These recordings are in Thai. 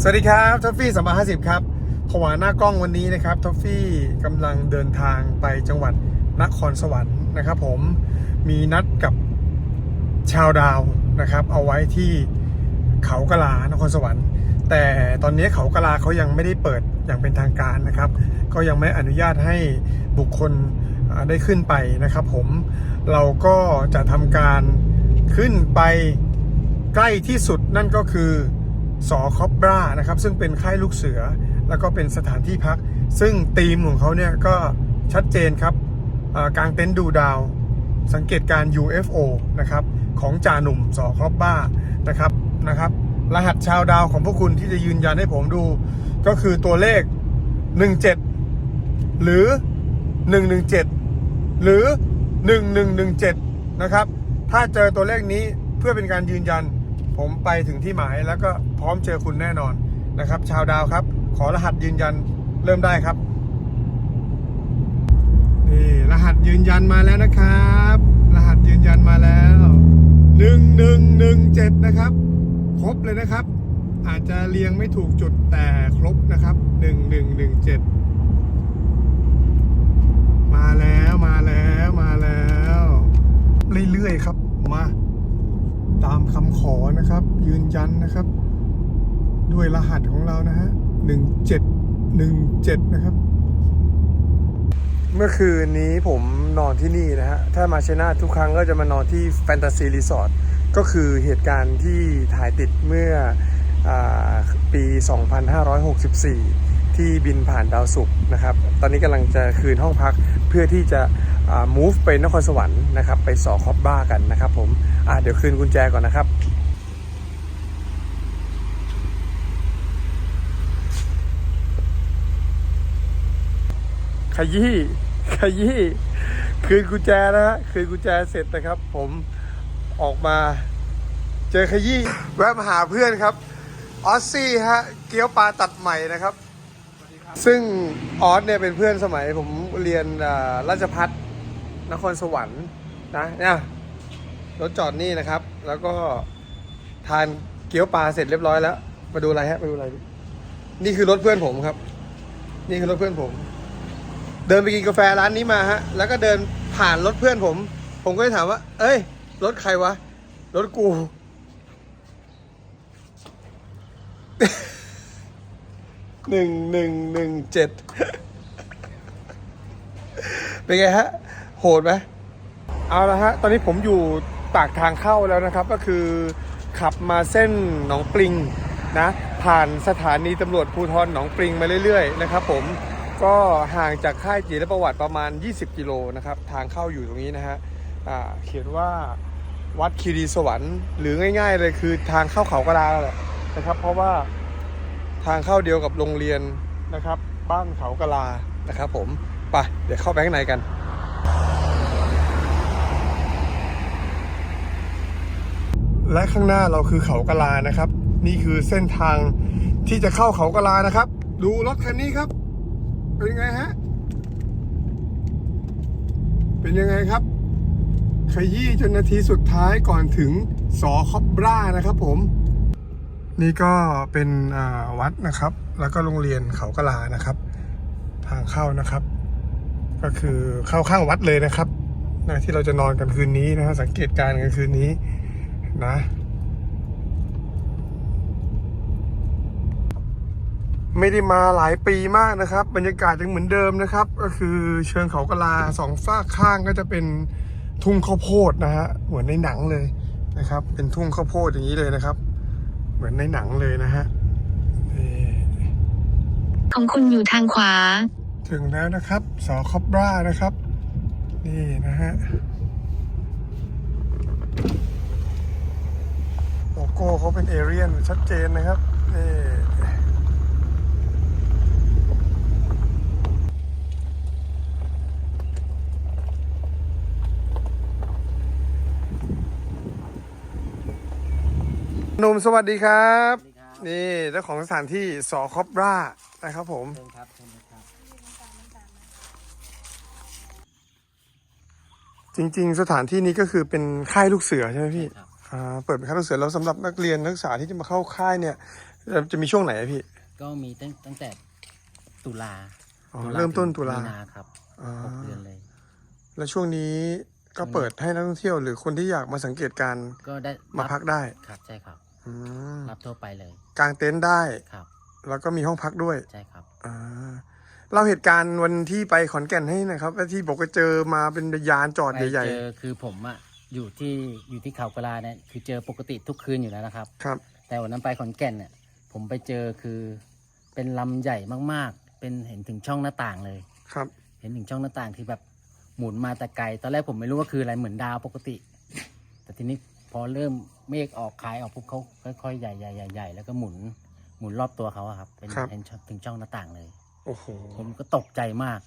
สวัสดีครับทอฟฟี่สามห้าสิบครับผวาหน้ากล้องวันนี้นะครับทอฟฟี่กำลังเดินทางไปจังหวัดนครสวรรค์นะครับ ผมมีนัดกับชาวดาวนะครับ เอาไว้ที่เขากะลานครสวรรค์ แต่ตอนนี้เขากะลาเขายังไม่ได้เปิดอย่างเป็นทางการนะครับ ก็ยังไม่อนุญาตให้บุคคลได้ขึ้นไปนะครับ ผมเราก็จะทำการขึ้นไปใกล้ที่สุดนั่นก็คือ สอคอบรานะครับ ซึ่งเป็นค่ายลูกเสือ แล้วก็เป็นสถานที่พัก ซึ่งธีมของเขาเนี่ยก็ชัดเจนครับอ่ากางเต็นท์ดูดาว สังเกตการ UFO นะครับ ของจ่าหนุ่มสอคอบบ้านะครับนะครับ รหัสชาวดาวของพวกคุณที่จะยืนยันให้ผมดู ก็คือตัวเลข 17 หรือ 117 หรือ 1117 นะครับ ถ้าเจอตัวเลขนี้เพื่อเป็นการยืนยัน ผมไปถึงที่หมายแล้วก็พร้อมเจอคุณแน่นอนนะครับ ชาวดาวครับ ขอรหัสยืนยันเริ่มได้ครับนี่รหัสยืนยันมาแล้วนะครับ รหัสยืนยันมาแล้วหนึ่งหนึ่งหนึ่งเจ็ดนะครับ ครบเลยนะครับ อาจจะเรียงไม่ถูกจุดแต่ครบนะครับหนึ่งหนึ่งหนึ่งเจ็ดมาแล้วมาแล้วมาแล้ว เรื่อยๆครับมา ตามคำขอนะครับ ยืนยันนะครับ ด้วยรหัสของเรานะฮะหนึ่งเจ็ดหนึ่งเจ็ดนะครับ เมื่อคืนนี้ผมนอนที่นี่นะฮะ ถ้ามาเชนาทุกครั้งก็จะมานอนที่แฟนตาซีรีสอร์ทก็คือเหตุการณ์ที่ถ่ายติดเมื่ออาปี 2564 ที่บินผ่านดาวศุกร์นะครับ ตอนนี้กำลังจะคืนห้องพักเพื่อที่จะ move ไปนครสวรรค์นะครับ ไปสอคอบบ้ากันนะครับผมเดี๋ยวคืนกุญแจก่อนนะครับขยี้ขยี้คืนกุญแจนะฮะคืนกุญแจเสร็จนะครับ ผมออกมา เจอขยี้แวะมาหาเพื่อนครับออสซี่ฮะเกี๊ยวปลาตัดใหม่นะครับ ซึ่งออสเนี่ยเป็นเพื่อนสมัยผมเรียนราชพัฒ นครสวรรค์นะเนี่ยรถจอดนี่นะครับ แล้วก็ทานเกี๊ยวปลาเสร็จเรียบร้อยแล้วมาดูอะไรฮะมาดูอะไรนี่คือรถเพื่อนผมครับ นี่คือรถเพื่อนผม เดินไปกินกาแฟร้านนี้มาฮะ แล้วก็เดินผ่านรถเพื่อนผม ผมก็เลยถามว่า เอ้ย รถใครวะ รถกู หนึ่งหนึ่งหนึ่งเจ็ด เป็นไงฮะ โหดไหมเอาละฮะ ตอนนี้ผมอยู่ปากทางเข้าแล้วนะครับ ก็คือขับมาเส้นหนองปริงนะ ผ่านสถานีตำรวจภูธรหนองปริงมาเรื่อยๆนะครับผมก็ห่างจากค่ายจีรประวัติประมาณ 20 กิโลนะครับ ทางเข้าอยู่ตรงนี้นะฮะเขียนว่าวัดคีรีสวรรค์หรือง่าย ๆ เลยคือทางเข้าเขากระลาแหละนะครับ เพราะว่าทางเข้าเดียวกับโรงเรียนนะครับ บ้านเขากะลานะครับผมไปเดี๋ยวเข้าไปข้างในกัน และข้างหน้าเราคือเขากะลานะครับ นี่คือเส้นทางที่จะเข้าเขากะลานะครับ ดูรถคันนี้ครับ เป็นยังไงฮะ เป็นยังไงครับ ขยี้จนนาทีสุดท้ายก่อนถึงสอคอบรานะครับผม นี่ก็เป็นวัดนะครับ แล้วก็โรงเรียนเขากะลานะครับ ทางเข้านะครับ ก็คือเข้าข้างวัดเลยนะครับนะที่เราจะนอนกันคืนนี้นะฮะสังเกตการณ์กันคืนนี้นะไม่ได้มาหลายปีมากนะครับ บรรยากาศยังเหมือนเดิมนะครับ ก็คือเชิงเขากะลาสองฝากข้างก็จะเป็นทุ่งข้าวโพดนะฮะเหมือนในหนังเลยนะครับ เป็นทุ่งข้าวโพดอย่างนี้เลยนะครับ เหมือนในหนังเลยนะฮะของคุณอยู่ทางขวา ถึงแล้วนะครับสอคอบรานะครับ นี่นะฮะโลโก้เขาเป็นเอเรียนชัดเจนนะครับนี่หนุ่มสวัสดีครับสวัสดีครับนี่เจ้าของสถานที่สอคอบรานะครับผม เชิญครับเชิญเลยครับ จริง ๆ สถานที่นี้ก็คือเป็นค่ายลูกเสือใช่ไหมพี่ครับ อ่าเปิดเป็นค่ายลูกเสือแล้วสำหรับนักเรียนนักศึกษาที่จะมาเข้าค่ายเนี่ยแล้วจะมีช่วงไหนอะพี่ ก็มีตั้งตั้งแต่ตุลาอ๋อเริ่มต้นตุลามีนาครับอ่าหกเดือนเลย แล้วช่วงนี้ก็เปิดให้นักท่องเที่ยว หรือคนที่อยากมาสังเกตการณ์ก็ได้มารับพักได้ครับใช่ครับ อืมรับทั่วไปเลยกางเต็นท์ได้ ครับ แล้วก็มีห้องพักด้วยใช่ครับ อ่า เล่าเหตุการณ์วันที่ไปขอนแก่นให้หนะครับว่าที่บอกว่าเจอมาเป็นยานจอดไปใหญ่เจอคือผมอะอยู่ที่อยู่ที่เขากระลาเนี่ยคือเจอปกติทุกคืนอยู่แล้วนะครับ ๆครับ แต่วันนั้นไปขอนแก่นเนี่ยผมไปเจอคือเป็นลำใหญ่มากๆ เป็นเห็นถึงช่องหน้าต่างเลย ครับ เห็นถึงช่องหน้าต่างที่แบบหมุนมาแต่ไกล ตอนแรกผมไม่รู้ว่าคืออะไรเหมือนดาวปกติ แต่ทีนี้พอเริ่มเมฆออกคลายออกปุ๊บเขาค่อยๆใหญ่ใหญ่ใหญ่ใหญ่แล้วก็หมุนหมุนรอบตัวเขาอะครับเป็นครับ เห็นช่องถึงช่องหน้าต่างเลย โอ้โหผมก็ตกใจมาก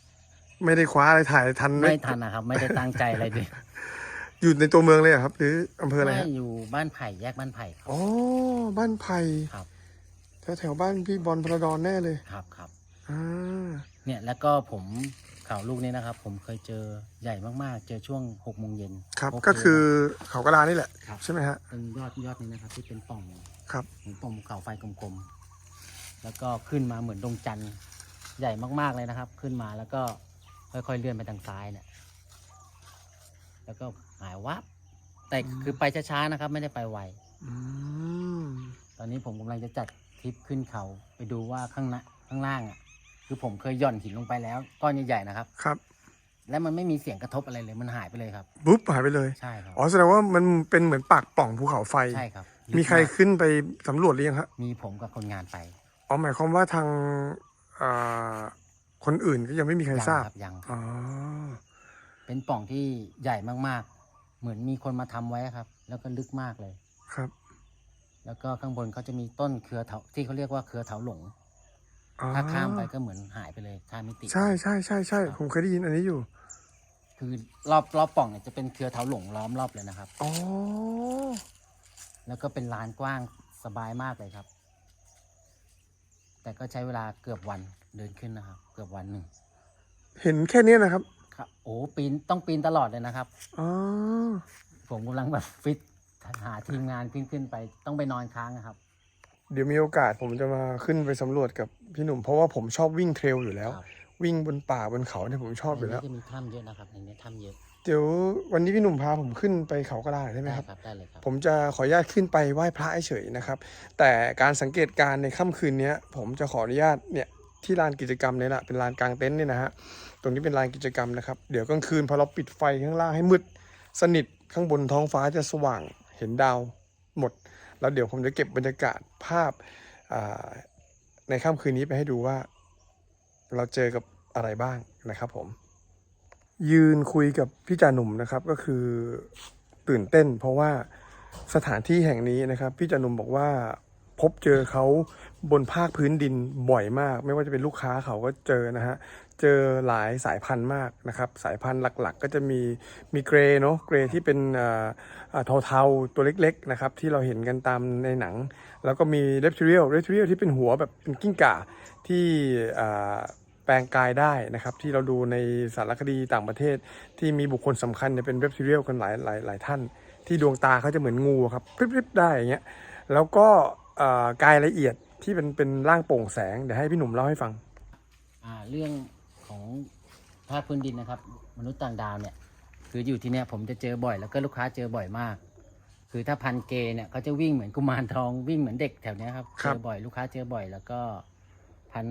ไม่ได้คว้าอะไรถ่ายทันไหมไม่ทันนะครับ ไม่ได้ตั้งใจอะไรเลยอยู่ในตัวเมืองเลยเหรอครับ หรืออำเภออะไรไม่ฮะอยู่บ้านไผ่แยกบ้านไผ่ครับ อ๋อบ้านไผ่ครับ แถวแถวๆบ้านพี่บอลพระดอนแน่เลยครับครับ อ่าเนี่ยแล้วก็ผมข่าวลูกนี้นะครับ ผมเคยเจอใหญ่มากๆ เจอช่วงหกโมงเย็นครับโเก็คือเขากระลานี่แหละ ครับใช่ไหมฮะเป็นยอดยอดนี้นะครับ ที่เป็นปล่องครับ เหมือนปล่องภูเขาไฟกลมๆแล้วก็ขึ้นมาเหมือนดวงจันทร์ ใหญ่มากๆเลยนะครับ ขึ้นมาแล้วก็ค่อยๆเลื่อนไปทางซ้ายเนี่ย แล้วก็หายวับ แต่คือไปช้าๆนะครับ ไม่ได้ไปไวอืมตอนนี้ผมกำลังจะจัดทริปขึ้นเขาไปดูว่าข้างหน้าข้างล่างอะ คือผมเคยหย่อนหินลงไปแล้วก้อนใหญ่ๆนะครับ ครับ และมันไม่มีเสียงกระทบอะไรเลยมันหายไปเลยครับปุ๊บหายไปเลยใช่ครับอ๋อแสดงว่ามันเป็นเหมือนปากปล่องภูเขาไฟใช่ครับมีใครลึกากขึ้นไปสำรวจหรือยังฮะมีผมกับคนงานไปอ๋อหมายความว่าทาง อ่าคนอื่นก็ยังไม่มีใครยังทราบครับยังอ๋อเป็นปล่องที่ใหญ่มากๆ เหมือนมีคนมาทำไว้ครับ แล้วก็ลึกมากเลย ครับแล้วก็ข้างบนเขาจะมีต้นเครือเถาที่เขาเรียกว่าเครือเถาหลง อ๋อถ้าข้ามไปก็เหมือนหายไปเลยข้ามมิติ ใช่ใช่ใช่ใช่ครับ ผมเคยได้ยินอันนี้อยู่คือรอบรอบปล่องเนี่ยจะเป็นเครือเถาหลงล้อมรอบเลยนะครับ อ๋อแล้วก็เป็นลานกว้างสบายมากเลยครับ แต่ก็ใช้เวลาเกือบวันเดินขึ้นนะครับ เกือบวันหนึ่งเห็นแค่เนี้ยนะครับครับโอ้ปีนต้องปีนตลอดเลยนะครับ อ๋อผมกำลังแบบฟิตหาทีมงานขึ้นขึ้นไป ต้องไปนอนค้างนะครับ เดี๋ยวมีโอกาสผมจะมาขึ้นไปสำรวจกับพี่หนุ่ม เพราะว่าผมชอบวิ่งเทรลอยู่แล้ว ครับ วิ่งบนป่าบนเขาเนี่ยผมชอบอยู่แล้ว ในนี้จะมีถ้ำเยอะนะครับในนี้ถ้ำเยอะ เดี๋ยววันนี้พี่หนุ่มพาผมขึ้นไปเขากระดาษได้ไหมได้ครับครับ ได้เลยครับ ผมจะขออนุญาตขึ้นไปไหว้พระเฉยๆนะครับ แต่การสังเกตการณ์ในค่ำคืนเนี้ย ผมจะขออนุญาตเนี่ยที่ลานกิจกรรมเนี่ยแหละเป็นลานกลางเต็นท์เนี่ยนะฮะตรงนี้เป็นลานกิจกรรมนะครับเดี๋ยวกลางคืนพอเราปิดไฟข้างล่างให้มืดสนิทข้างบนท้องฟ้าจะสว่างเห็นดาวหมด แล้วเดี๋ยวผมจะเก็บบรรยากาศภาพอ่าในค่ำคืนนี้ไปให้ดูว่า เราเจอกับอะไรบ้างนะครับผม ยืนคุยกับพี่จ่าหนุ่มนะครับ ก็คือตื่นเต้น เพราะว่าสถานที่แห่งนี้นะครับ พี่จ่าหนุ่มบอกว่าพบเจอเขาบนภาคพื้นดินบ่อยมาก ไม่ว่าจะเป็นลูกค้าเขาก็เจอนะฮะ เจอหลายสายพันธุ์มากนะครับ สายพันธุ์หลักๆ ก็จะมีมีเกรเนาะเกรที่เป็นอ่าเทาๆตัวเล็กๆนะครับที่เราเห็นกันตามในหนัง แล้วก็มีเรปทิเรียลเรปทิเรียลที่เป็นหัวแบบเป็นกิ้งก่าที่อ่า แปลงกายได้นะครับ ที่เราดูในสารคดีต่างประเทศ ที่มีบุคคลสำคัญเนี่ยเป็นเรปทิเรียลกันหลายหลายหลายท่าน ที่ดวงตาเขาจะเหมือนงูครับพริบๆได้อย่างเงี้ยแล้วก็อ่ากายละเอียดที่เป็นเป็นร่างโปร่งแสงเดี๋ยวให้พี่หนุ่มเล่าให้ฟังอ่าเรื่องของภาคพื้นดินนะครับ มนุษย์ต่างดาวเนี่ยคืออยู่ที่เนี่ยผมจะเจอบ่อย แล้วก็ลูกค้าเจอบ่อยมาก คือถ้าพันเกย์เนี่ยเขาจะวิ่งเหมือนกุมารทองวิ่งเหมือนเด็กแถวเนี้ยครับครัเจบอบ่อยลูกค้าเจอบ่อย แล้วก็พัน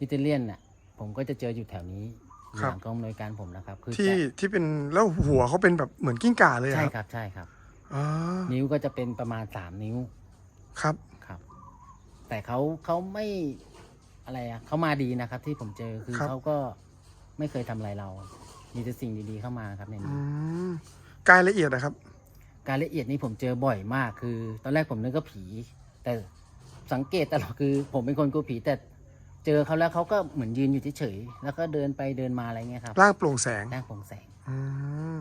อิตาเลียนน่ะ ผมก็จะเจออยู่แถวนี้หลังกองอำนวยการผมนะครับ คือที่จะที่เป็นแล้วหัวเขาเป็นแบบเหมือนกิ้งก่าเลยอะใช่ครับครับใช่ครับอ๋อนิ้วก็จะเป็นประมาณสามนิ้ว ครับครับ แต่เขาเขาไม่อะไรอะเขามาดีนะครับ ที่ผมเจอคือครับเขาก็ไม่เคยทำอะไรเรา มีแต่สิ่งดีๆเข้ามาครับในอืนี้มกายละเอียดนะครับการละเอียดนี่ผมเจอบ่อยมากคือ ตอนแรกผมนึกว่าผี แต่สังเกตตลอดคือ ผมเป็นคนกลัวผีแต่ เจอเขาแล้วเขาก็เหมือนยืนอยู่เฉยๆแล้วก็เดินไปเดินมาอะไรเงี้ยครับร่างโปร่งแสงร่างโปร่งแสงอืม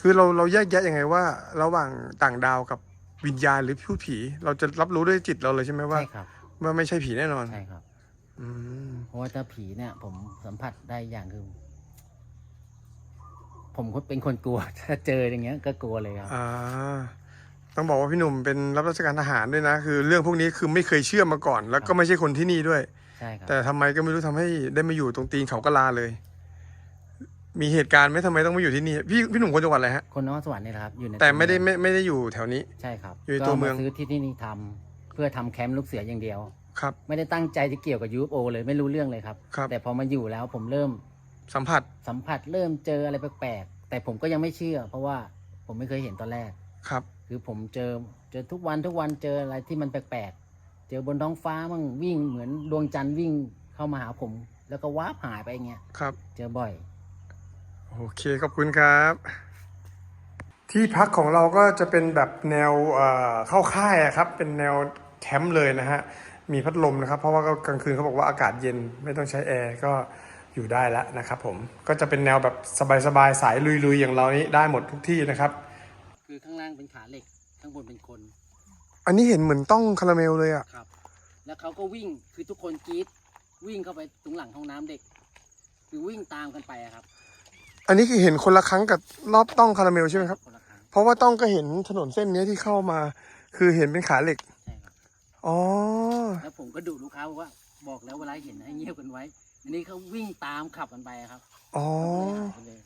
คือเราเราแยกแยะยังไงว่า ระหว่างต่างดาวกับวิญญาณหรือพูดผี เราจะรับรู้ด้วยจิตเราเลยใช่ไหมว่าใช่ครับว่าไม่ใช่ผีแน่นอนใช่ครับอืมเพราะว่าถ้าผีเนี่ย ผมสัมผัสได้อย่างคือ ผมก็เป็นคนกลัว ถ้าเจออย่างเงี้ย ก็กลัวเลยครับ อ่าตต้องบอกว่าพี่หนุ่มเป็นรับราชการทหารด้วยนะ คือ เรื่องพวกนี้คือไม่เคยเชื่อมาก่อน แล้วก็ไม่ใช่คนที่นี่ด้วย ใช่ครับแต่ทำไมก็ไม่รู้ทำให้ได้มาอยู่ตรงตีนเขากะลาเลย มีเหตุการณ์ไหมทำไมต้องมาอยู่ที่นี่ พี่พี่หนุ่มคนจังหวัดอะไรฮะ คนนครสวรรค์นี่แหละครับ อยู่ในแต่ไม่ได้วไม่ไม่ได้อยู่แถวนี้ ใช่ครับ อยู่ในตัวเมืองก็าซื้อที่ที่นี่ทำเพื่อทำแคมป์ลูกเสืออย่างเดียว ครับ ไม่ได้ตั้งใจจะเกี่ยวกับ UFO เลยไม่รู้เรื่องเลยครับครับ แต่พอมาอยู่แล้วผมเริ่ม สัมผัส สัมผัสเริ่มเจออะไรแปลกๆ แต่ผมก็ยังไม่เชื่อ เพราะว่าผมไม่เคยเห็นตอนแรก ครับ คือผมเจอเจอทุกวันทุกวันเจออะไรที่มันแปลกๆ เจอบนท้องฟ้ามั่งวิ่งเหมือนดวงจันทร์วิ่งเข้ามาหาผม แล้วก็วาบหายไปอย่างเงี้ยครับ เจอบ่อย โอเคขอบคุณครับ ที่พักของเราก็จะเป็นแบบแนวเอ่อเข้าค่ายอะครับ เป็นแนวแคมป์เลยนะฮะ มีพัดลมนะครับ เพราะว่าก็กลางคืนเขาบอกว่าอากาศเย็นไม่ต้องใช้แอร์ก็อยู่ได้แล้วนะครับผม ก็จะเป็นแนวแบบสบายๆสายลุยๆอย่างเรานี้ได้หมดทุกที่นะครับ คือข้างล่างเป็นขาเหล็ก ข้างบนเป็นคน อันนี้เห็นเหมือนต้องคาราเมลเลยอะครับ แล้วเขาก็วิ่งคือทุกคนกรีดวิ่งเข้าไปตรงหลังห้องน้ำเด็ก คือวิ่งตามกันไปอะครับอันนี้คือเห็นคนละครั้งกับรอบต้องคาราเมลใช่ไหมครับ คนละครั้งเพราะว่าต้องก็เห็นถนนเส้นนี้ที่เข้ามา คือเห็นเป็นขาเหล็ก ใช่ครับ อ๋อ แล้วผมก็ดุลูกค้าบอกว่าบอกแล้วเวลาเห็นให้เงียบกันไว้ อันนี้เขาวิ่งตามขับกันไปอะครับอ๋อหายไปเลย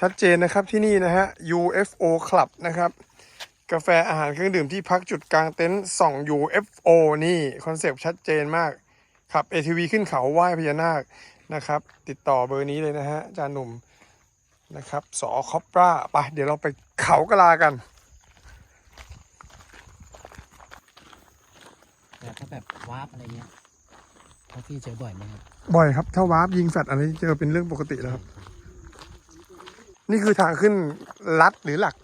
ชัดเจนนะครับที่นี่นะฮะ UFO Club นะครับ กาแฟอาหารเครื่องดื่มที่พักจุดกลางเต็นท์ส่อง UFO นี่ คอนเซปต์ชัดเจนมาก ขับ ATV ขึ้นเขาไหว้พญานาคนะครับ ติดต่อเบอร์นี้เลยนะฮะอาจารย์หนุ่มนะครับสอคอปราไปเดี๋ยวเราไปเขากะลากันแต่ถ้าแบบวาร์ปอะไรเงี้ยเขาพี่เจอบ่อยไหมครับบ่อยครับถ้าวาร์ปยิงแฟดอะไรเจอเป็นเรื่องปกติแล้วครับ นี่คือทางขึ้นลัดหรือหลัก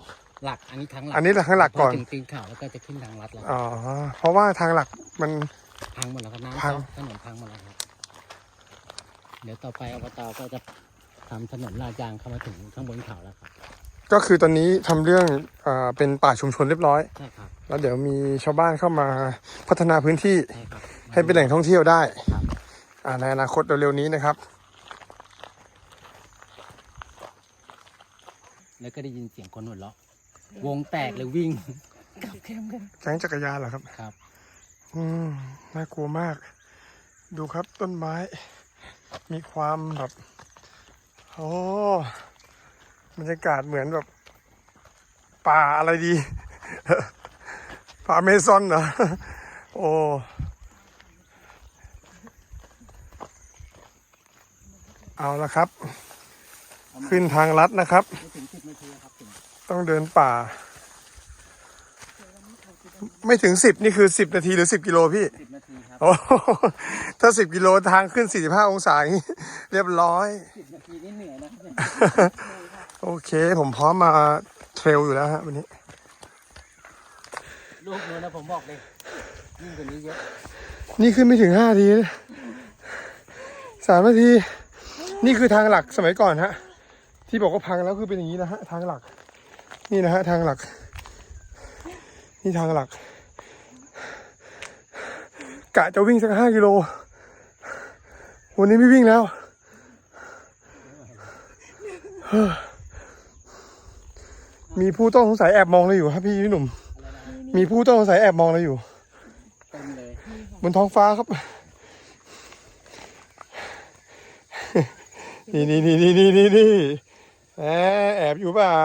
หลักอันนี้ทางหลักอันนี้ทางหลักก่อนพถึงตีนเขาแล้วก็จะขึ้นทางลัดแล้วอ๋อเพราะว่าทางหลักมันพังหมดแล้วครับพังน้ำซัดถนนพังหมดแล้วครับเดี๋ยวต่อไปอบตก็จะทำถนนลาดยางเข้ามาถึงข้างบนเขาแล้วครับก็คือตอนนี้ทำเรื่องอาเป็นป่าชุมชนเรียบร้อยใช่ครับแล้วเดี๋ยวมีชาวบ้านเข้ามาพัฒนาพื้นที่ใช่ครับให้เป็นแหล่งท่องเที่ยวได้ครับอ่าในอนาคตเร็วๆนี้นะครับ แล้วก็ได้ยินเสียงคนหัวเราะ วงแตกเลยวิ่ง กลับแคมป์กัน แก๊งจักรยานเหรอครับ ครับ อืมน่ากลัวมาก ดูครับต้นไม้ มีความแบบ โอ้บรรยากาศเหมือนแบบ ป่าอะไรดี ป่าเมซอนเหรอ โอ้ เอาละครับ ขึ้นทางลัดนะครับ ไม่ถึงสิบนาทีครับถึง ต้องเดินป่า ไม่ถึงสิบนี่คือสิบนาทีหรือสิบกิโลพี่สิบนาทีครับโอ้โหถ้าสิบกิโลทางขึ้นสี่สิบห้าองศาอย่างนี้เรียบร้อย สิบนาทีนี่เหนื่อยนะครับเนี่ยโอเค ผมพร้อมมาเทรลอยู่แล้วฮะวันนี้ ลูกนู้นนะผมบอกเลยยิ่งกว่านี้เยอะนี่ขึ้นไม่ถึงห้าทีนะสามนาที นี่คือทางหลักสมัยก่อนฮะ ที่บอกว่าพังแล้วคือเป็นอย่างนี้นะฮะ ทางหลัก นี่นะฮะทางหลัก นี่ทางหลัก กะจะวิ่งสักห้ากิโล วันนี้ไม่วิ่งแล้วมีผู้ต้องสงสัยแอบมองเราอยู่ครับพี่พี่หนุ่ม มีผู้ต้องสงสัยแอบมองเราอยู่มเลยบนท้องฟ้าครับ นี่นี่นี่นี่นี่นี่ แอบแอบอยู่เปล่า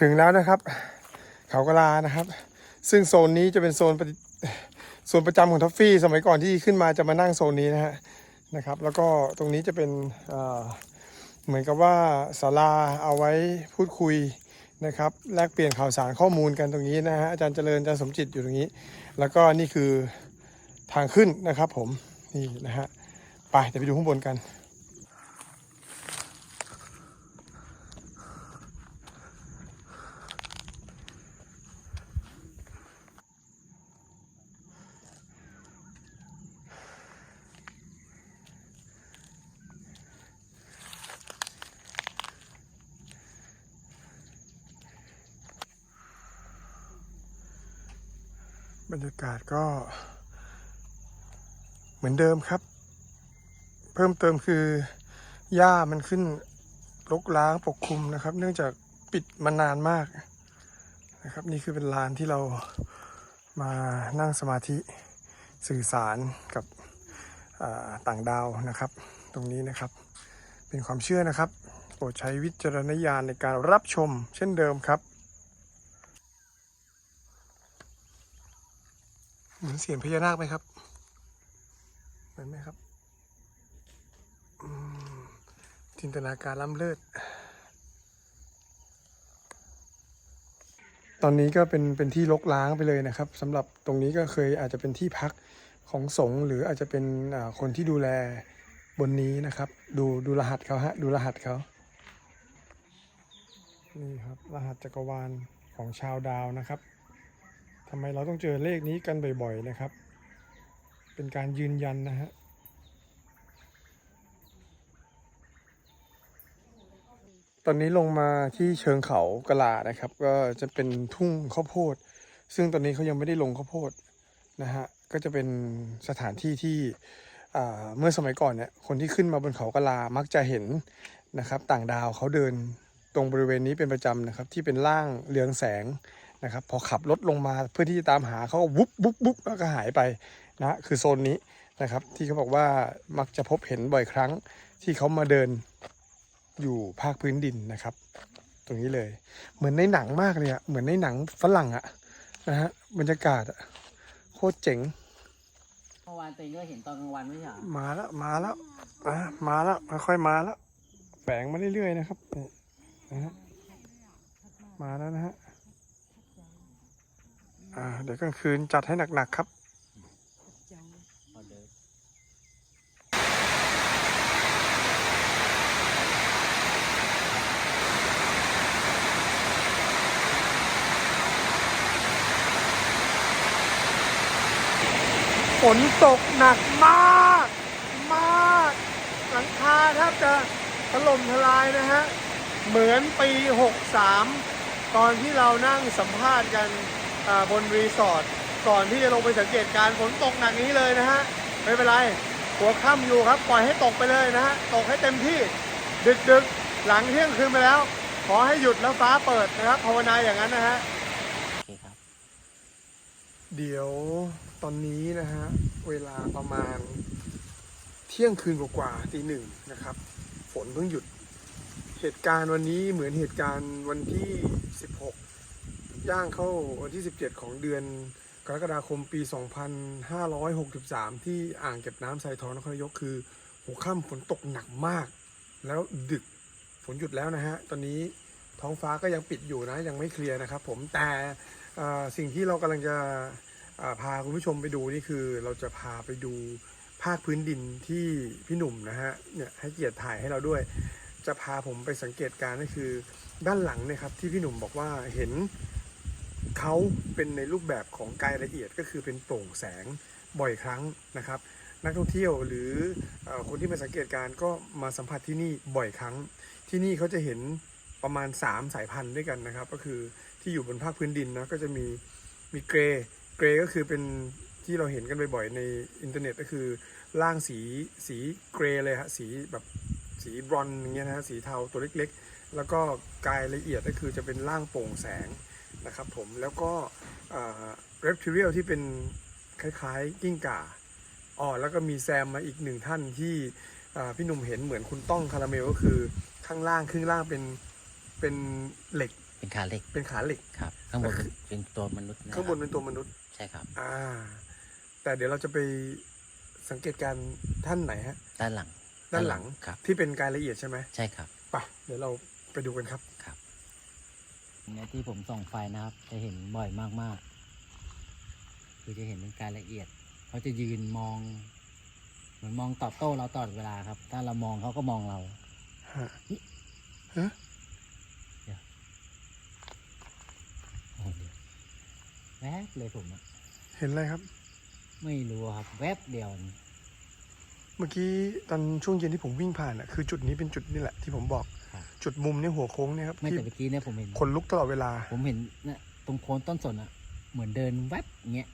ถึงแล้วนะครับ เขากะลานะครับ ซึ่งโซนนี้จะเป็นโซนโซนประจำของท็อฟฟี่สมัยก่อนที่ขึ้นมาจะมานั่งโซนนี้นะฮะนะครับ แล้วก็ตรงนี้จะเป็นเหมือนกับว่าศาลาเอาไว้พูดคุย นะครับแลกเปลี่ยนข่าวสารข้อมูลกันตรงนี้นะฮะอาจารย์เจริญอาจารย์สมจิตอยู่ตรงนี้ แล้วก็นี่คือทางขึ้นนะครับผมนี่นะฮะไปเดี๋ยวไปดูข้างบนกัน รรยากาศก็ เหมือนเดิมครับ เพิ่มเติมคือหญ้ามันขึ้นรกร้างปกคลุมนะครับ เนื่องจากปิดมานานมากนะครับ นี่คือเป็นลานที่เรามานั่งสมาธิสื่อสารกับต่างดาวนะครับ ตรงนี้นะครับ เป็นความเชื่อนะครับ โปรดใช้วิจารณญาณในการรับชมเช่นเดิมครับ เสียงพญานาคไหมครับเหมือนไหมครับจินตนาการล้ำเลิศ ตอนนี้ก็เป็นเป็นที่รกร้างไปเลยนะครับสำหรับตรงนี้ก็เคยอาจจะเป็นที่พักของสงฆ์หรืออาจจะเป็นคนที่ดูแลบนนี้นะครับ ดูดูรหัสเขาฮะดูรหัสเขานี่ครับรหัสจักรวาลของชาวดาวนะครับ ทำไมเราต้องเจอเลขนี้กันบ่อยๆนะครับ เป็นการยืนยันนะฮะตอนนี้ลงมาที่เชิงเขากะลานะครับ ก็จะเป็นทุ่งข้าวโพด ซึ่งตอนนี้เขายังไม่ได้ลงข้าวโพดนะฮะก็จะเป็นสถานที่ที่เมื่อสมัยก่อนเนี่ยคนที่ขึ้นมาบนเขากะลามักจะเห็นนะครับ ต่างดาวเขาเดินตรงบริเวณนี้เป็นประจำนะครับ ที่เป็นร่างเรืองแสง นะครับพอขับรถลงมาเพื่อที่จะตามหาเขาก็วุบวุบวุบแล้วก็หายไปนะคือโซนนี้นะครับที่เขาบอกว่ามักจะพบเห็นบ่อยครั้งที่เขามาเดินอยู่ภาคพื้นดินนะครับ ตรงนี้เลย เหมือนในหนังมากเลยอะเหมือนในหนังฝรั่งอะนะฮะบรรยากาศอะโคตรเจ๋งเมื่อวานตัวเองก็เห็นตอนกลางวันไม่ใช่เหรอมาแล้วมาแล้วอะมาแล้วค่อยๆมาแล้วแฝงมาเรื่อยๆนะครับนี่นะฮะมาแล้วนะฮะ อ่า เดี๋ยวกลางคืนจัดให้หนักๆครับฝนตกหนักมาก มาก หลังคาแทบจะถล่มทลายนะฮะ เหมือนปี 63 ตอนที่เรานั่งสัมภาษณ์กัน บนรีสอร์ทก่อนที่จะลงไปสังเกตการณ์ฝนตกหนักนี้เลยนะฮะไม่เป็นไรหัวค่ำอยู่ครับปล่อยให้ตกไปเลยนะฮะตกให้เต็มที่ดึกดึกๆหลังเที่ยงคืนไปแล้ว ขอให้หยุดแล้วฟ้าเปิดนะครับภาวนาอย่างนั้นนะฮะโอเคครับเดี๋ยวตอนนี้นะฮะเวลาประมาณเที่ยงคืนกว่าๆตีหนึ่งนะครับ ฝนเพิ่งหยุดเหตุการณ์วันนี้เหมือนเหตุการณ์วันที่ 16 ย่างเข้าวันที่ 17 ของเดือนกรกฎาคมปี 2563 ที่อ่างเก็บน้ำไซทองนครนายกคือหัวค่ำฝนตกหนักมาก แล้วดึกฝนหยุดแล้วนะฮะ ตอนนี้ท้องฟ้าก็ยังปิดอยู่นะ ยังไม่เคลียร์นะครับผมแต่สิ่งที่เรากำลังจะพาคุณผู้ชมไปดูนี่คือ เราจะพาไปดูภาคพื้นดินที่พี่หนุ่มนะฮะเนี่ยให้เกียรติถ่ายให้เราด้วย จะพาผมไปสังเกตการก็คือ ด้านหลังนะครับที่พี่หนุ่มบอกว่าเห็น เขาเป็นในรูปแบบของกายละเอียดก็คือเป็นโปร่งแสงบ่อยครั้งนะครับ นักท่องเที่ยวหรืออคนที่มาสังเกตการก็มาสัมผัสที่นี่บ่อยครั้ง ที่นี่เขาจะเห็นประมาณ 3 สายพันธุ์ด้วยกันนะครับ ก็คือที่อยู่บนภาคพื้นดินนะก็จะมีมีเกรย์เกรย์ก็คือเป็นที่เราเห็นกันบ่อยๆในอินเทอร์เน็ตก็คือร่างสีสีเกรย์เลยฮะสีแบบสีบรอนอย่างเงี้ยนะฮะสีเทาตัวเล็กๆ แล้วก็กายละเอียดก็คือจะเป็นร่างโปร่งแสง นะครับผมแล้วก็เรปทิเรียลที่เป็นคล้ายๆกิ้งก่าอ๋อแล้วก็มีแซมมาอีกหนึ่งท่านที่อ่าพี่หนุ่มเห็นเหมือนคุณต้องคาราเมลก็คือข้างล่างครึ่งล่างเป็นเป็นเหล็ก เป็นขาเหล็กเป็นขาเหล็กครับ ข้างบนเป็นเป็นตัวมนุษย์ะข้างบนเป็นตัวมนุษย์ใช่ครับ อ่า แต่เดี๋ยวเราจะไปสังเกตการณ์ท่านไหนฮะ ด้านหลัง ด้านหลังครับที่เป็นกายละเอียดใช่ไหมใช่ครับไปเดี๋ยวเราไปดูกันครับครับ เนี่ยที่ผมส่องไฟนะครับ จะเห็นบ่อยมากๆ คือจะเห็นเป็นการละเอียด เขาจะยืนมอง เหมือนมองตอบโต้เราตลอดเวลาครับ ถ้าเรามองเขาก็มองเราฮะฮะโอ้โหเดี๋ยวแวบเลยผมอะเห็นอะไรครับ ไม่รู้ครับ แวบเดียวนี่เมื่อกี้ตอนช่วงเย็นที่ผมวิ่งผ่านอะคือจุดนี้เป็นจุดนี่แหละที่ผมบอกครับ จุดมุมนี่หัวโค้งเนี่ยครับไม่แต่เมื่อกี้เนี่ยผมเห็น คนลุกตลอดเวลา ผมเห็นน่ะตรงโคนต้นสนอะเหมือนเดินแวบเงี้ย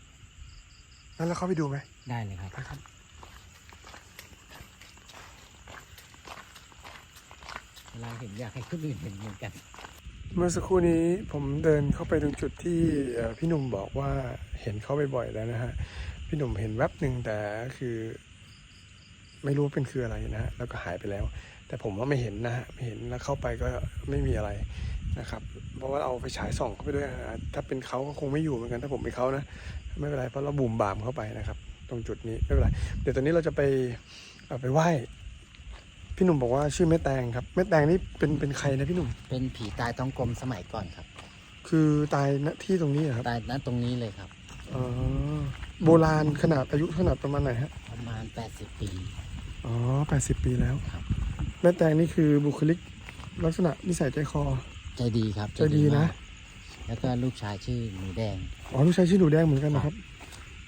งั้นเราเข้าไปดูไหมได้เลยครับครับ เวลาเห็นอยากให้คนอื่นเห็นเหมือนกัน เมื่อสักครู่นี้ผมเดินเข้าไปตรงจุดที่พี่หนุ่มบอกว่าเห็นเขาบ่อยๆแล้วนะฮะ พี่หนุ่มเห็นแวบหนึ่งแต่คือ ไม่รู้เป็นคืออะไรนะฮะแล้วก็หายไปแล้ว แต่ผมว่าไม่เห็นนะฮะไม่เห็นแล้วเข้าไปก็ไม่มีอะไรนะครับ เพราะว่าเอาไปฉายส่องเข้าไปด้วยนะถ้าเป็นเขาก็คงไม่อยู่เหมือนกันถ้าผมเป็นเขานะไม่เป็นไรเพราะเราบุ่มบามเข้าไปนะครับ ตรงจุดนี้ไม่เป็นไรเดี๋ยวตอนนี้เราจะไปเอ่อไปไหว้พี่หนุ่มบอกว่าชื่อแม่แตงครับแม่แตงนี่เป็นเป็นใครนะพี่หนุ่ม เป็นผีตายท้องกลมสมัยก่อนครับ คือตายณที่ตรงนี้เหรอครับตายณตรงนี้เลยครับอ๋อโบราณขนาดอายุขนาดประมาณไหนฮะประมาณ 80 ปี อ๋อแปดสิบปีแล้วครับแม่แตงนี่คือบุคลิกลักษณะนิสัยใจคอ ใจดีครับใจดีนะ มากแล้วก็ลูกชายชื่อหนูแดง อ๋อลูกชายชื่อหนูแดงเหมือนกันนะครับ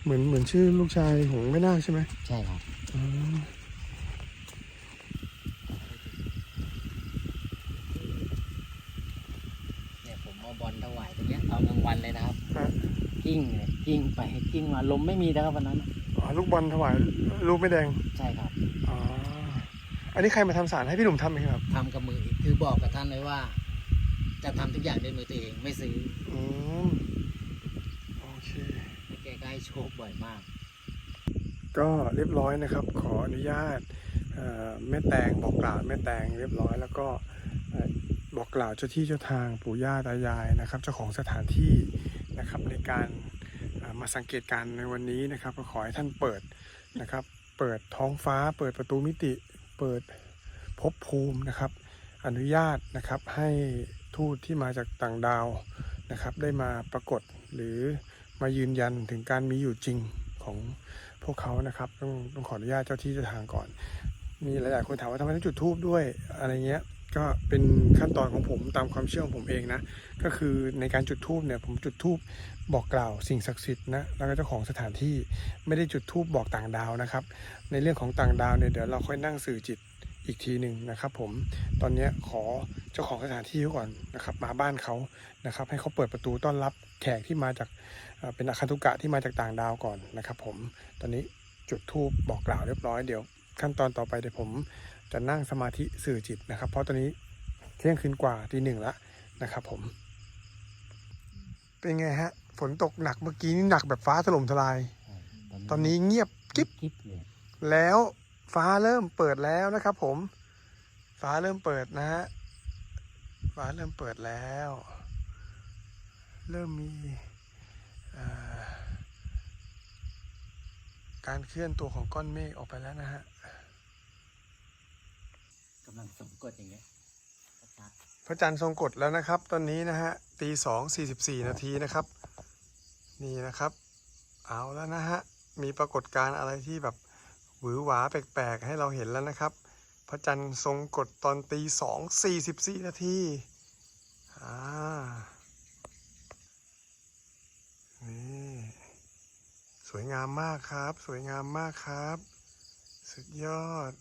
เหมือนเหมือนชื่อลูกชายของแม่นาคใช่ไหมใช่ครับ อ๋อเนี่ยผมเอาบอลถวายตรงเนี้ยเอากลางวันเลยนะครับ ฮะกิ้งเลยกิ้งไปกิ้งมาลมไม่มีนะครับวันนั้น อ๋อลูกบอลถวายลูกแม่แดง ใช่ครับ อ๋ออันนี้ใครมาทำสารให้พี่หนุ่มทำเองครับทำกับมือคือบอกกับท่านเลยว่า จะทำทุกอย่างด้วยมือตัวเองไม่ซื้ออืมโอเคแล้วแกก็ให้โชคบ่อยมาก ก็เรียบร้อยนะครับ ขออนุญาตเอ่อแม่แตงบอกกล่าวแม่แตงเรียบร้อย แล้วก็เอ่อบอกกล่าวเจ้าที่เจ้าทางปู่ย่าตายายนะครับ เจ้าของสถานที่นะครับในการเอ่อมาสังเกตการณ์ในวันนี้นะครับ ก็ขอให้ท่านเปิดนะครับ เปิดท้องฟ้า เปิดประตูมิติ เปิดพบภูมินะครับ อนุญาตนะครับให้ทูตที่มาจากต่างดาวนะครับ ได้มาปรากฏหรือมายืนยันถึงการมีอยู่จริงของพวกเขานะครับต้องต้องขออนุญาตเจ้าที่เจ้าทางก่อน มีหลายๆคนถามว่าทำไมต้องจุดธูบด้วยอะไรเงี้ย ก็เป็นขั้นตอนของผมตามความเชื่อของผมเองนะ ก็คือในการจุดธูปเนี่ยผมจุดธูปบอกกล่าวสิ่งศักดิ์สิทธิ์นะแล้วก็เจ้าของสถานที่ไม่ได้จุดธูปบอกต่างดาวนะครับ ในเรื่องของต่างดาวเนี่ยเดี๋ยวเราค่อยนั่งสื่อจิตอีกทีหนึ่งนะครับผมตอนนี้ขอเจ้าของสถานที่ก่อนนะครับมาบ้านเขานะครับ ให้เขาเปิดประตูต้อนรับแขกที่มาจากเอ่อเป็นอาคันตุกะที่มาจากต่างดาวก่อนนะครับ ผมตอนนี้จุดทูบบอกกล่าวเรียบร้อยเดี๋ยวขั้นตอนต่อไปเดี๋ยวผม จะนั่งสมาธิสื่อจิตนะครับ เพราะตอนนี้เที่ยงคืนกว่าตีหนึ่งแล้วนะครับ ผม เป็นไงฮะ ฝนตกหนักเมื่อกี้นี่หนักแบบฟ้าถล่มทลาย ตอนนี้เงียบกิ๊บแล้วฟ้าเริ่มเปิดแล้วนะครับ ผม ฟ้าเริ่มเปิดนะฮะฟ้าเริ่มเปิดแล้ว เริ่มมีการเคลื่อนตัวของก้อนเมฆออกไปแล้วนะฮะ กำลังสมกดอย่างเงี้ยชัดพระจันทร์ทรงกฎแล้วนะครับ ตอนนี้นะฮะตีสองสี่สิบสี่นาทีนะครับ นี่นะครับ เอาแล้วนะฮะมีปรากฏการณ์อะไรที่แบบหวือหวาแปลกๆให้เราเห็นแล้วนะครับ พระจันทร์ทรงกฎตอนตีสองสี่สิบสี่นาทีอ่านี่สวยงามมากครับ สวยงามมากครับ สุดยอด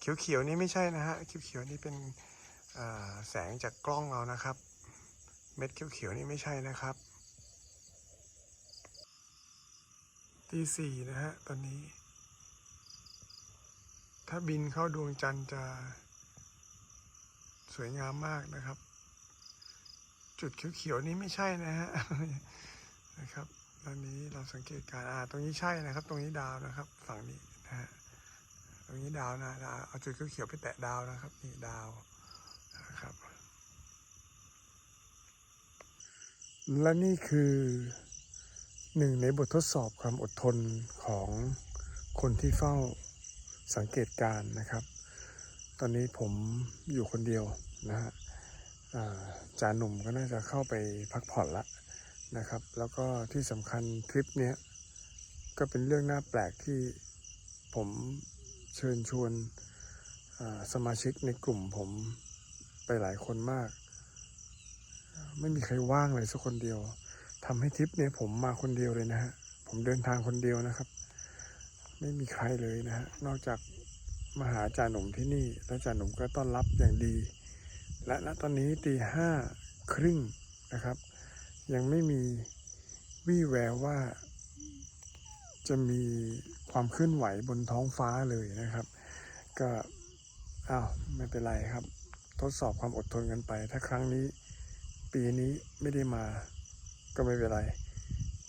เขียวๆนี่ไม่ใช่นะฮะเขียวๆนี่เป็นแสงจากกล้องเรานะครับ เม็ดเขียวๆนี่ไม่ใช่นะครับตีสี่นะฮะตอนนี้ ถ้าบินเข้าดวงจันทร์จะสวยงามมากนะครับ จุดเขียวๆนี้ไม่ใช่นะฮะนะครับตอนนี้เราสังเกตการณ์อ่าตรงนี้ใช่นะครับ ตรงนี้ดาวนะครับ ฝั่งนี้นะฮะ ตรงนี้ดาวนะดาวเอาจุดเขียวๆไปแตะดาวนะครับ นี่ดาวนะครับ และนี่คือหนึ่งในบททดสอบความอดทนของคนที่เฝ้าสังเกตการนะครับ ตอนนี้ผมอยู่คนเดียวนะฮะอ่าหนุ่มก็น่าจะเข้าไปพักผ่อนละนะครับ แล้วก็ที่สำคัญทริปนี้ก็เป็นเรื่องน่าแปลกที่ผม เชิญชวนสมาชิกในกลุ่มผมไปหลายคนมาก ไม่มีใครว่างเลยสักคนเดียวทำให้ทริปเนี่ยผมมาคนเดียวเลยนะฮะ ผมเดินทางคนเดียวนะครับ ไม่มีใครเลยนะฮะ นอกจากมาหาจ่าหนุ่มที่นี่ แล้วจ่าหนุ่มก็ต้อนรับอย่างดี และณตอนนี้ตีห้าครึ่งนะครับ ยังไม่มีวี่แววว่าจะมี ความเคลื่อนไหวบนท้องฟ้าเลยนะครับ ก็อ้าวไม่เป็นไรครับ ทดสอบความอดทนกันไป ถ้าครั้งนี้ปีนี้ไม่ได้มาก็ไม่เป็นไร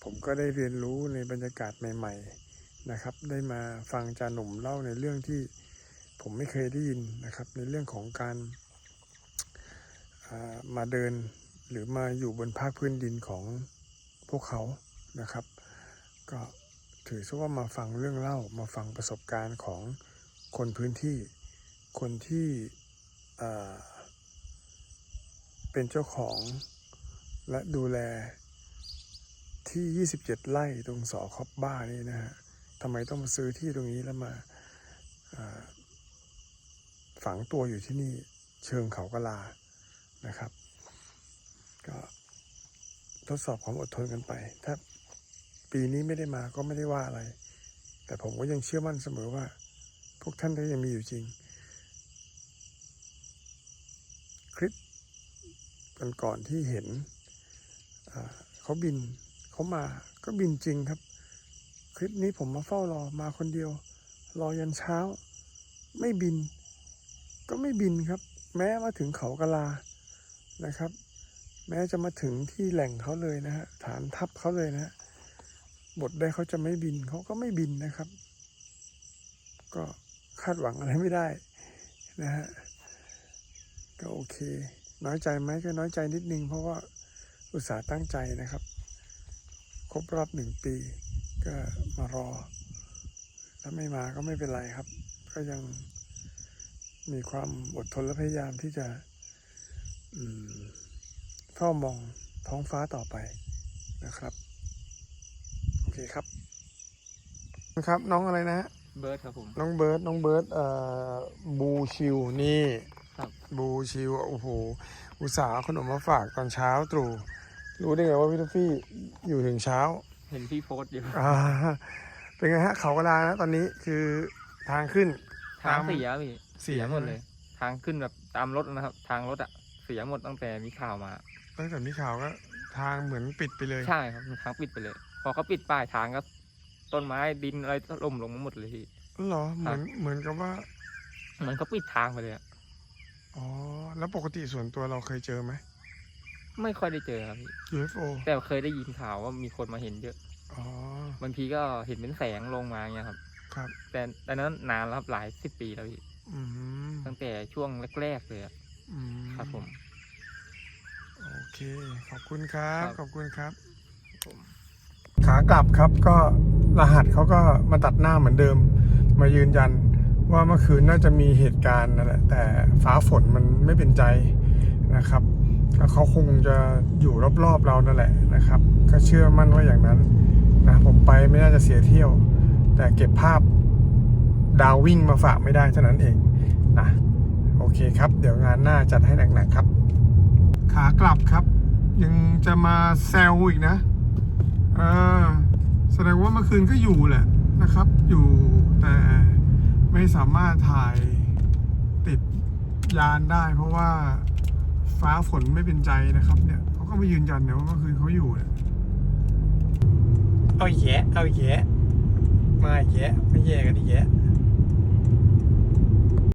ผมก็ได้เรียนรู้ในบรรยากาศใหม่ ๆนะครับ ได้มาฟังจาหนุ่มเล่าในเรื่องที่ผมไม่เคยได้ยินนะครับ ในเรื่องของการามาเดินหรือมาอยู่บนภาคพื้นดินของพวกเขานะครับ ก็ ถือซะว่ามาฟังเรื่องเล่ามาฟังประสบการณ์ของคนพื้นที่ คนที่เป็นเจ้าของ และดูแลที่ 27 ไร่ตรงสอคอบบ้านี่นะฮะทำไมต้องมาซื้อที่ตรงนี้แล้วมาาฝังตัวอยู่ที่นี่เชิงเขากะลานะครับ ก็ทดสอบความอดทนกันไป ถ้า ปีนี้ไม่ได้มาก็ไม่ได้ว่าอะไร แต่ผมก็ยังเชื่อมั่นเสมอว่า พวกท่านก็ยังมีอยู่จริง คลิปกันก่อนๆที่เห็นเขาบินเขามาก็บินจริงครับ คลิปนี้ผมมาเฝ้ารอมาคนเดียว รอยันเช้า ไม่บิน ก็ไม่บินครับ แม้มาถึงเขากะลานะครับ แม้จะมาถึงที่แหล่งเขาเลยนะฮะฐานทัพเขาเลยนะฮะ บทได้เขาจะไม่บินเขาก็ไม่บินนะครับ ก็คาดหวังอะไรไม่ได้นะฮะก็โอเค น้อยใจไหมก็น้อยใจนิดนึงเพราะว่าอุตส่าห์ตั้งใจนะครับ ครบรอบหนึ่งปี ก็มารอ ถ้าไม่มาก็ไม่เป็นไรครับ ก็ยังมีความอดทนและพยายามที่จะเฝ้ามองท้องฟ้าต่อไปนะครับ คครับนะครับน้องอะไรนะฮะเบิร์ดครับผม น้องเบิร์ดน้องเบิร์ดเอ่อบูชิวนี่ครับบูชิวโอ้โหอุตส่าห์เอาขนมมาฝากตอนเช้าตรู่รู้ได้ไงว่าพี่ทอฟฟี่อยู่ถึงเช้า เห็นพี่โพสต์อยู่อ่าเป็นไงฮะเขากระลานะตอนนี้คือทางขึ้น ทางเสียพี่เสียหมดเลย ทางขึ้นแบบตามรถนะครับ ทางรถอะเสียหมดตั้งแต่มีข่าวมาตั้งแต่มีข่าวก็ทางเหมือนปิดไปเลย ใช่ครับทางปิดไปเลย พอเขาปิดป้ายทางก็ต้นไม้ดินอะไรล่มลงมาหมดเลยพี่ เหรอเหมือนเหมือนกับว่าเหมือนเขาปิดทางไปเลยอะอ๋อ แล้วปกติส่วนตัวเราเคยเจอไหม ไม่ค่อยได้เจอครับพี่ UFO แต่เคยได้ยินข่าวว่ามีคนมาเห็นเยอะ อ๋อ บางทีก็เห็นเป็นแสงลงมาเงี้ยครับ ครับ แต่แต่นั้นนานแล้วครับหลายสิบปีแล้วพี่อืมตั้งแต่ช่วงแรกๆเลยอะอืมครับผม โอเค ขอบคุณครับครับขอบคุณครับผม ขากลับครับก็รหัสเขาก็มาตัดหน้าเหมือนเดิม มายืนยันว่าเมื่อคืนน่าจะมีเหตุการณ์นั่นแหละแต่ฟ้าฝนมันไม่เป็นใจนะครับแล้วเขาคงจะอยู่รอบๆเรานั่นแหละนะครับ ก็เชื่อมั่นว่าอย่างนั้นนะผมไปไม่น่าจะเสียเที่ยว แต่เก็บภาพดาววิ่งมาฝากไม่ได้เท่านั้นเองนะโอเคครับ เดี๋ยวงานหน้าจัดให้หนักๆครับ ขากลับครับ ยังจะมาแซวอีกนะ ออแสดงว่าเมื่อคืนก็อยู่แหละนะครับ อยู่แต่ไม่สามารถถ่ายติดยานได้ เพราะว่าฟ้าฝนไม่เป็นใจนะครับ เนี่ยเขาก็มายืนยันเนี่ยว่าเมื่อคืนเขาอยู่เนี่ยเอาแยะเอาแยะมาแยะไม่แย่กันอีกแยะ